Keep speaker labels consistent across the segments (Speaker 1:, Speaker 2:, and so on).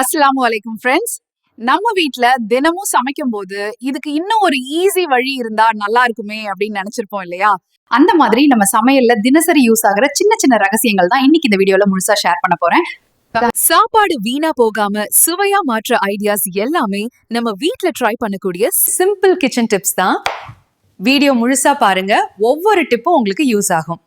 Speaker 1: அஸ்லாம் வலைக்கும் ஃப்ரெண்ட்ஸ் நம்ம வீட்ல தினமும் சமைக்கும் போது இதுக்கு இன்னும் ஒரு ஈஸி வழி இருந்தா நல்லா இருக்குமே அப்படின்னு நினைச்சிருப்போம் இல்லையா? அந்த மாதிரி நம்ம சமையல்ல தினசரி யூஸ் ஆகுற சின்ன சின்ன ரகசியங்கள் தான் இன்னைக்கு இந்த வீடியோல முழுசா ஷேர் பண்ண போறேன்.
Speaker 2: சாப்பாடு வீணா போகாம சுவையா மாற்ற ஐடியாஸ் எல்லாமே நம்ம வீட்ல ட்ரை பண்ணக்கூடிய
Speaker 1: சிம்பிள் கிச்சன் டிப்ஸ் தான். வீடியோ முழுசா பாருங்க. ஒவ்வொரு டிப்பும் உங்களுக்கு யூஸ் ஆகும்.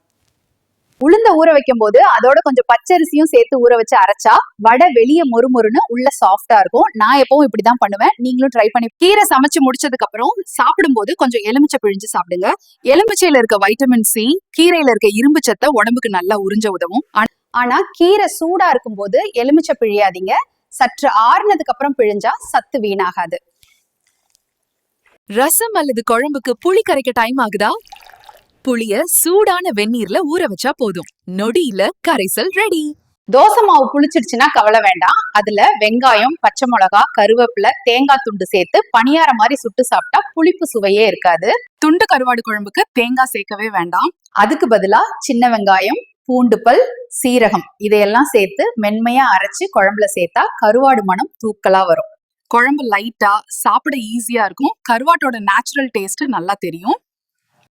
Speaker 1: உளுந்த ஊற வைக்கும் போது அதோட கொஞ்சம் பச்சரிசியும் சேர்த்து ஊற வச்சு அரைச்சா வடை வெளியே மொறுமொறுன்னு உள்ள சாஃப்டா இருக்கும். நான் எப்பவும் இப்படிதான் பண்ணுவேன். நீங்களும் ட்ரை பண்ணி கீரை சமைச்சு முடிச்சதுக்கு அப்புறம் சாப்பிடும்போது கொஞ்சம் எலுமிச்சை பிழிஞ்சு சாப்பிடுங்க. எலுமிச்சையில இருக்க வைட்டமின் சி கீரையில இருக்க இரும்பு சத்தை உடம்புக்கு நல்லா உறிஞ்ச உதவும். ஆனா- ஆனா கீரை சூடா இருக்கும் போது எலுமிச்சை பிழியாதீங்க. சற்று ஆறுனதுக்கு அப்புறம் பிழிஞ்சா சத்து வீணாகாது.
Speaker 2: ரசம் அல்லது குழம்புக்கு புளி கரைக்க டைம் ஆகுதா? புளிய சூடான வெந்நீர்ல ஊற வச்சா போதும். நொடியில கரைசல் ரெடி
Speaker 1: தோசை மாவு புளிச்சிருச்சுன்னா கவலை வேண்டாம். அதுல வெங்காயம் பச்சை மிளகா கருவேப்பிலை தேங்காய் துண்டு சேர்த்து பணியார மாதிரி சுட்டு சாப்பிட்டா புளிப்பு சுவையே இருக்காது. துண்டு கருவாடு குழம்புக்கு தேங்காய் சேர்க்கவே வேண்டாம். அதுக்கு பதிலா சின்ன வெங்காயம் பூண்டு பல் சீரகம் இதையெல்லாம் சேர்த்து மென்மையா அரைச்சு குழம்புல சேர்த்தா கருவாடு மனம் தூக்கலா வரும். குழம்பு லைட்டா சாப்பிட ஈஸியா இருக்கும். கருவாட்டோட நேச்சுரல் டேஸ்ட் நல்லா தெரியும்.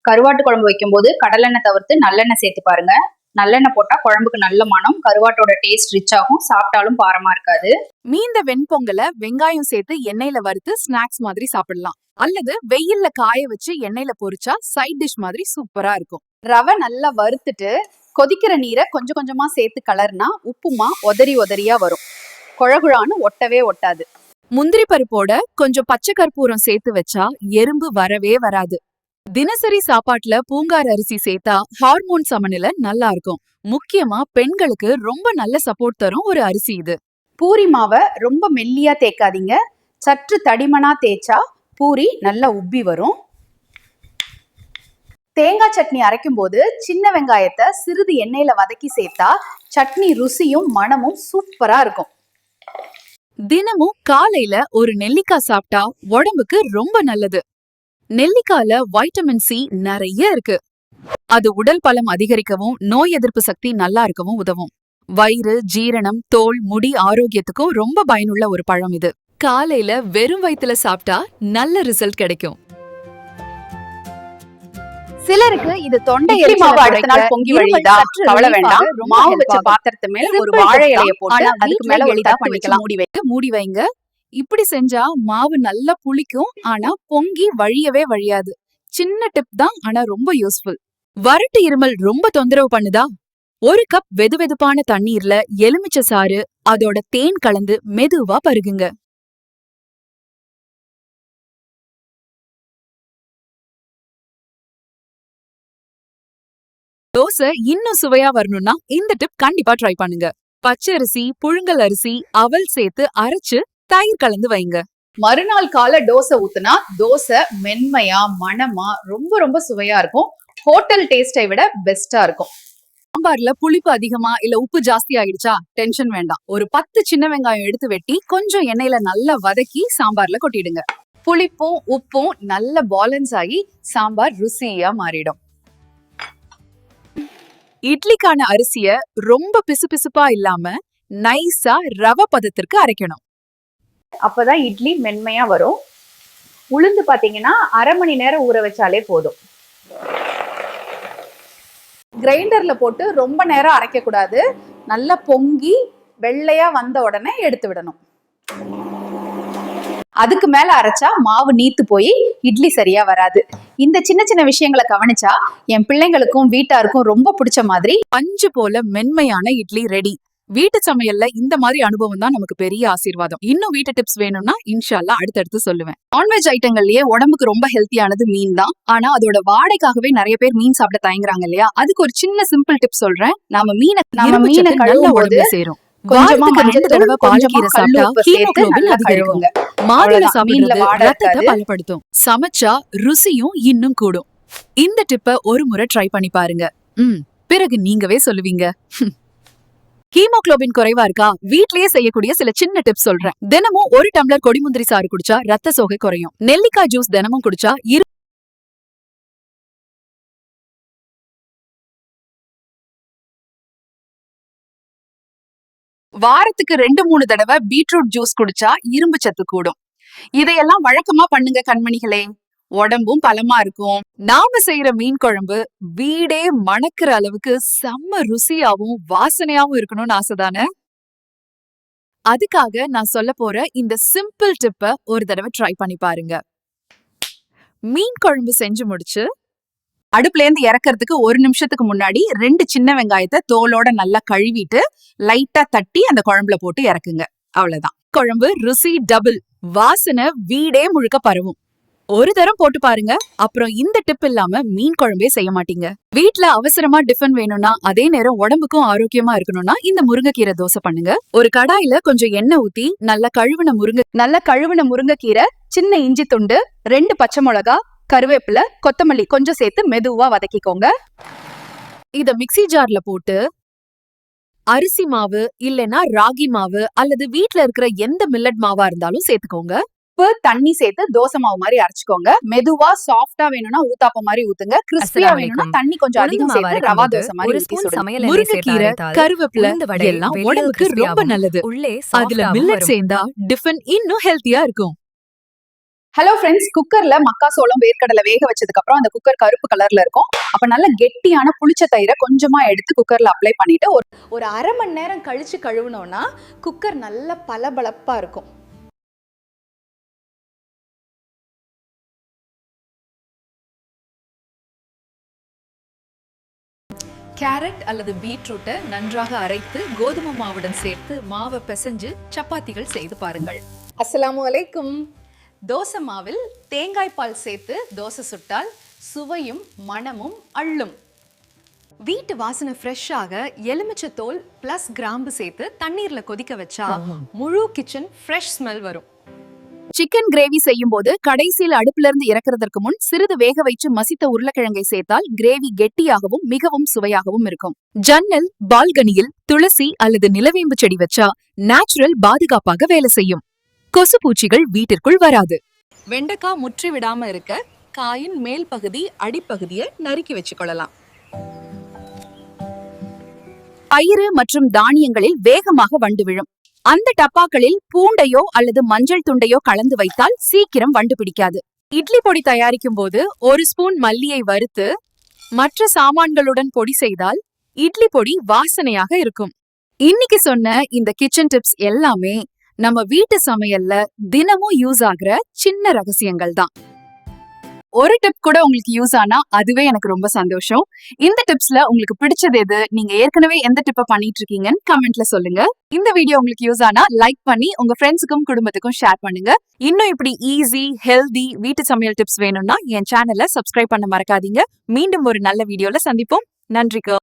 Speaker 1: கருவாட்டு குழம்பு வைக்கும்போது கடலெண்ணெய் தவிர்த்து நல்லெண்ணெய் சேர்த்து பாருங்க. நல்லெண்ணெய் போட்டா குழம்புக்கு நல்ல மனம் கருவாட்டோட டேஸ்ட் ரிச் ஆகும் சாப்பிட்டாலும் பாரமா இருக்காது.
Speaker 2: மீந்த வெண்பொங்கலை வெங்காயம் சேர்த்து எண்ணெயில வறுத்து ஸ்நாக்ஸ் மாதிரி சாப்பிடலாம். அல்லது வெயில்ல காய வச்சு எண்ணெயில பொரிச்சா சைட் டிஷ் மாதிரி சூப்பரா இருக்கும்.
Speaker 1: ரவை நல்லா வறுத்துட்டு கொதிக்கிற நீரை கொஞ்சம் கொஞ்சமா சேர்த்து கலர்னா உப்புமா உதறி உதறியா வரும். குழகுழான்னு ஒட்டவே ஒட்டாது.
Speaker 2: முந்திரி பருப்போட கொஞ்சம் பச்சை கற்பூரம் சேர்த்து வச்சா எறும்பு வரவே வராது. தினசரி சாப்பாட்டுல பூங்கார் அரிசி சேர்த்தா ஹார்மோன் சமநிலை நல்லா இருக்கும். முக்கியமா பெண்களுக்கு ரொம்ப நல்ல சப்போர்ட் தரும் ஒரு அரிசி இது.
Speaker 1: பூரி மாவை ரொம்ப மெல்லியா தேய்க்காதீங்க. சற்று தடிமனா தேய்ச்சா பூரி நல்லா உப்பி வரும். தேங்காய் சட்னி அரைக்கும் போது சின்ன வெங்காயத்தை சிறிது எண்ணெயில வதக்கி சேர்த்தா சட்னி ருசியும் மணமும் சூப்பரா இருக்கும்.
Speaker 2: தினமும் காலையில ஒரு நெல்லிக்காய் சாப்பிட்டா உடம்புக்கு ரொம்ப நல்லது. நெல்லிக்கால வைட்டமின் சி நிறைய இருக்கு. அது உடல் பலம் அதிகரிக்கவும் நோய் எதிர்ப்பு சக்தி நல்லா இருக்கவும் உதவும். வயிறு ஜீரணம் தோல் முடி ஆரோக்கியத்துக்கும் ரொம்ப பயனுள்ள ஒரு பழம் இது. காலையில வெறும் வயித்துல சாப்பிட்டா நல்ல ரிசல்ட் கிடைக்கும்.
Speaker 1: சிலருக்கு இது தொண்டை மாவு அடுத்த நாள் பொங்கி வழியுதா கவலை வேண்டாம். மாவு வச்ச பாத்திரத்து மேல ஒரு வாழை இலைய போட்டு அதுக்கு மேல தட்டு வச்சு மூடி வை
Speaker 2: மூடி வைங்க. இப்படி செஞ்சா மாவு நல்லா புளிக்கும் ஆனா பொங்கி வழியவே வழியாது. சின்ன டிப் தான் ஆனா ரொம்ப யூஸ்ஃபுல் வறட்டு இருமல் ரொம்ப தொந்தரவு பண்ணுதா? ஒரு கப் வெதுவெதுப்பான தண்ணீர்ல எலுமிச்சை சாறு அதோட தேன் கலந்து மெதுவா பருகுங்க. தோசை இன்னும் சுவையா வரணும்னா இந்த டிப் கண்டிப்பா ட்ரை பண்ணுங்க. பச்சரிசி புழுங்கல் அரிசி அவல் சேர்த்து அரைச்சு தயிர் கலந்து வைங்க.
Speaker 1: மறுநாள் கால தோசை ஊத்துனா தோசை மென்மையா மணமா ரொம்ப ரொம்ப சுவையா இருக்கும். ஹோட்டல் டேஸ்டை விட பெஸ்டா இருக்கும்.
Speaker 2: சாம்பார்ல புளிப்பு அதிகமா இல்ல உப்பு ஜாஸ்தி ஆயிடுச்சா? டென்ஷன் வேண்டாம். ஒரு பத்து சின்ன வெங்காயம் எடுத்து வெட்டி கொஞ்சம் எண்ணெயில நல்லா வதக்கி சாம்பார்ல கொட்டிடுங்க.
Speaker 1: புளிப்பும் உப்பும் நல்ல பேலன்ஸ் ஆகி சாம்பார் ருசியா மாறிடும்.
Speaker 2: இட்லிக்கான அரிசிய ரொம்ப பிசுபிசுப்பா இல்லாம நைஸா ரவை பதத்திற்கு அரைக்கணும்.
Speaker 1: அப்போதான் இட்லி மென்மையா வரும். உளுந்து பாத்தீங்கன்னா அரை மணி நேரம் ஊற வச்சாலே போதும். கிரைண்டர்ல போட்டு ரொம்ப நேரம் அரைக்கக்கூடாது. நல்லா பொங்கி வெள்ளையா வந்த உடனே எடுத்து விடணும். அதுக்கு மேல அரைச்சா மாவு நீத்து போய் இட்லி சரியா வராது. இந்த சின்ன சின்ன விஷயங்களை கவனிச்சா என் பிள்ளைங்களுக்கும் வீட்டாருக்கும் ரொம்ப பிடிச்ச மாதிரி
Speaker 2: பஞ்சு போல மென்மையான இட்லி ரெடி வீட்டு சமையல்ல இந்த மாதிரி அனுபவம் தான் நமக்கு பெரிய ஆசீர்வாதம். இன்னும் வீட்டு டிப்ஸ் வேணும்னா இன்ஷால்லா அடுத்தடுத்து சொல்லுவேன்.
Speaker 1: நான்வெஜ் ஐட்டங்கள்லயே உடம்புக்கு ரொம்ப ஹெல்த்தியானது மீன் தான். ஆனா அதோட வாடைக்காகவே நிறைய பேர் மீன் சாப்பிட தயங்குறாங்க இல்லையா? அதுக்கு ஒரு சின்ன சிம்பிள் டிப் சொல்றேன். நாம மீனை
Speaker 2: இரும்பு
Speaker 1: மீனை போது
Speaker 2: உடம்புல சேரும்.
Speaker 1: கொஞ்சமா
Speaker 2: ரெண்டு தடவை சாப்பிட்டா ஹீமோகுளோபின்
Speaker 1: கழுவுங்க.
Speaker 2: மாதுளை சாப்பிடுறது ரத்தத்தை. பலப்படுத்தும் சமைச்சா ருசியும் இன்னும் கூடும். இந்த டிப்ப ஒரு முறை ட்ரை பண்ணி பாருங்க. ம். பிறகு நீங்கவே சொல்லுவீங்க. ஹீமோக்ளோபின் குறைவா இருக்கா? வீட்லயே செய்யக்கூடிய சில சின்ன டிப்ஸ் சொல்றேன். தினமும் ஒரு டம்ளர் கொடிமுந்திரி சாறு குடிச்சா ரத்த சோகை குறையும். நெல்லிக்காய் ஜூஸ் தினமும் குடிச்சா இரு
Speaker 1: வாரத்துக்கு ரெண்டு மூணு தடவை பீட்ரூட் ஜூஸ் குடிச்சா இரும்பு சத்து கூடும். இதையெல்லாம் வழக்கமா பண்ணுங்க கண்மணிகளே. உடம்பும் பலமா இருக்கும்.
Speaker 2: நாம செய்யற மீன் குழம்பு வீடே மணக்கிற அளவுக்கு செம்ம ருசியாவும் வாசனையாவும் இருக்கணும்னு ஆசைதானே அதுக்காக நான் சொல்ல போற இந்த சிம்பிள் டிப்ப ஒரு தடவை ட்ரை பண்ணி பாருங்க. மீன் குழம்பு செஞ்சு முடிச்சு
Speaker 1: அடுப்புல இருந்து இறக்கறதுக்கு ஒரு நிமிஷத்துக்கு முன்னாடி ரெண்டு சின்ன வெங்காயத்தை தோலோட நல்லா கழுவிட்டு லைட்டா தட்டி அந்த குழம்புல போட்டு இறக்குங்க. அவ்வளவுதான்.
Speaker 2: குழம்பு ருசி டபுள் வாசனை வீடே முழுக்க பரவும். ஒரு தரம் போட்டு பாருங்க. அப்புறம் இந்த டிப் இல்லாம மீன் குழம்பே செய்ய மாட்டீங்க. வீட்ல அவசரமா டிஃபன் வேணும்னா அதே நேரம் உடம்புக்கும் ஆரோக்கியமா இருக்கணும்னா இந்த முருங்கைக்கீரை தோசை பண்ணுங்க. ஒரு கடாயில கொஞ்சம் எண்ணெய் ஊத்தி நல்லா கழுவின முருங்கை
Speaker 1: நல்ல கழுவின முருங்கைக்கீரை சின்ன இஞ்சி துண்டு ரெண்டு பச்சை மிளகா கருவேப்பிலை கொத்தமல்லி கொஞ்சம் சேர்த்து மெதுவா வதக்கிக்கோங்க.
Speaker 2: இத மிக்ஸி ஜார்ல போட்டு அரிசி மாவு இல்லனா ராகி மாவு அல்லது வீட்ல இருக்கிற எந்த மில்லட் மாவா இருந்தாலும் சேர்த்துக்கோங்க.
Speaker 1: உப்பு தண்ணி சேர்த்து தோசை மாவு மாதிரி அரைச்சுக்கோங்க. மெதுவா சாஃப்டா வேணும்னா ஊத்தாப்ப மாதிரி ஊத்துங்க. கிறிஸ்பியா வேணும்னா. தண்ணி கொஞ்சம் அதிகம் சேர்த்து ரவா தோசை மாதிரி.
Speaker 3: சமையல்
Speaker 2: முருங்கைக்கீரை கருவேப்பிலை எல்லாம் உடம்புக்கு ரொம்ப நல்லது.
Speaker 3: உள்ளே
Speaker 2: அதுல மில்லட். சேர்ந்தா டிஃபன் இன்னும் ஹெல்த்தியா இருக்கும்.
Speaker 1: ஹலோ ஃப்ரெண்ட்ஸ் குக்கர்ல மக்காசோளம் வேர்க்கடலை வேக வச்சதுக்கு அப்புறம் அந்த குக்கர் கருப்பு கலர்ல இருக்கும். அப்ப நல்ல கெட்டியான புளிச்ச தயிரை கொஞ்சமா எடுத்து குக்கர்ல அப்ளை பண்ணிட்டு ஒரு
Speaker 4: ஒரு அரை மணி நேரம் கழிச்சு கழுவுனோம்னா குக்கர் நல்ல பளபளப்பா இருக்கும்.
Speaker 2: கேரட் அல்லது பீட்ரூட்டை நன்றாக அரைத்து கோதுமை மாவுடன் சேர்த்து மாவை பிசைஞ்சு சப்பாத்திகள் செய்து பாருங்கள்.
Speaker 4: அஸ்ஸலாமு அலைக்கும். தோசை மாவில் தேங்காய் பால் சேர்த்து தோசை சுட்டால் சுவையும் மணமும் அள்ளும். வீட்டு வாசனை ஃப்ரெஷ்ஷாக எலுமிச்சை தோல் ப்ளஸ் கிராம்பு சேர்த்து தண்ணீர்ல கொதிக்க வச்சா முழு கிச்சன் ஃப்ரெஷ் ஸ்மெல் வரும்.
Speaker 2: சிக்கன் கிரேவி செய்யும் போது கடைசியில் அடுப்புல இருந்து இறக்குறதற்கு முன் சிறிது வேக வைத்து மசித்த உருளைக்கிழங்கை சேர்த்தால் கிரேவி கெட்டியாகவும் மிகவும் சுவையாகவும் இருக்கும். ஜன்னல் பால்கனியில் துளசி அல்லது நிலவேம்பு செடி வச்சா நேச்சுரல் பாதுகாப்பாக வேலை செய்யும். கொசு பூச்சிகள் வீட்டிற்குள் வராது. வெண்டைக்காய் முற்றி விடாம இருக்க காயின் மேல் பகுதி அடிப்பகுதியை நறுக்கி வச்சுக்கொள்ளலாம் பயிறு மற்றும் தானியங்களில் வேகமாக வண்டு விழும். அந்த டப்பாக்களில் பூண்டையோ அல்லது மஞ்சள் துண்டையோ கலந்து வைத்தால் சீக்கிரம் வண்டு பிடிக்காது. இட்லி பொடி தயாரிக்கும் போது ஒரு ஸ்பூன் மல்லியை வறுத்து மற்ற சாமான்களுடன் பொடி செய்தால் இட்லி பொடி வாசனையாக இருக்கும். இன்னைக்கு சொன்ன இந்த கிச்சன் டிப்ஸ் எல்லாமே நம்ம வீட்டு சமையல்ல தினமும் யூஸ் ஆகுற சின்ன ரகசியங்கள் தான் ஒரு டிப் கூட உங்களுக்கு யூஸ் ஆனா அதுவே எனக்கு ரொம்ப சந்தோஷம். இந்த டிப்ஸ்ல உங்களுக்கு பிடிச்சது எது? நீங்க ஏற்கனவே எந்த டிப்ப பண்ணிட்டு இருக்கீங்கன்னு கமெண்ட்ல சொல்லுங்க. இந்த வீடியோ உங்களுக்கு யூஸ் ஆனா லைக் பண்ணி உங்க ஃப்ரெண்ட்ஸுக்கும் குடும்பத்துக்கும் ஷேர் பண்ணுங்க. இன்னும் இப்படி ஈஸி ஹெல்தி வீட்டு சமையல் டிப்ஸ் வேணும்னா என் சேனலை சப்ஸ்கிரைப் பண்ண மறக்காதீங்க. மீண்டும் ஒரு நல்ல வீடியோல சந்திப்போம். நன்றிக்கு.